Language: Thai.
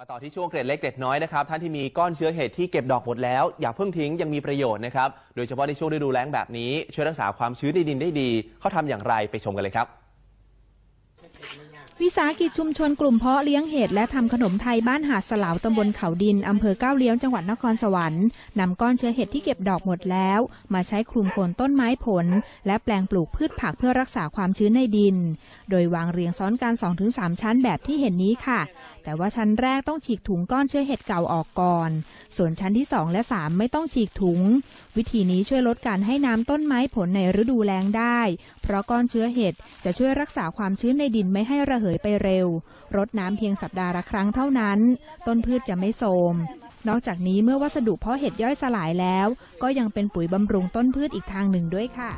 มาต่อที่ช่วงเกร็ดเล็กเกร็ดน้อยนะครับท่านที่มีก้อนเชื้อเห็ดที่เก็บดอกหมดแล้ว อย่าเพิ่งทิ้งยังมีประโยชน์นะครับโดยเฉพาะในช่วงฤดูแล้งแบบนี้ช่วยรักษาความชื้นในดินได้ดีเขาทำอย่างไรไปชมกันเลยครับ วิสาหกิจชุมชนกลุ่มเพาะเลี้ยงเห็ดและทำขนมไทยบ้านหาดสลาวตำบลเขาดินอำเภอก้าวเลี้ยงจังหวัดนครสวรรค์นำก้อนเชื้อเห็ดที่เก็บดอกหมดแล้ว มาใช้คลุมโคนต้นไม้ผล และแปลงปลูกพืชผักเพื่อรักษาความชื้นในดิน โดยวางเรียงซ้อนกัน 2-3 ชั้นแบบที่เห็นนี้ค่ะ แต่ว่าชั้นแรกต้องฉีกถุงก้อนเชื้อเห็ดเก่าออกก่อน ส่วนชั้นที่ 2 และ 3 ไม่ต้องฉีกถุง วิธีนี้ช่วยลดการให้น้ำต้นไม้ผลในฤดูแล้งได้ เพราะก้อนเชื้อเห็ดจะช่วยรักษาความชื้นในดินไม่ให้ระเหยไปเร็ว รดน้ำเพียงสัปดาห์ละครั้งเท่านั้น ต้นพืชจะไม่โทรมนอกจากนี้เมื่อวัสดุเพาะเห็ดย่อยสลายแล้ว ก็ยังเป็นปุ๋ยบำรุงต้นพืชอีกทางหนึ่งด้วยค่ะ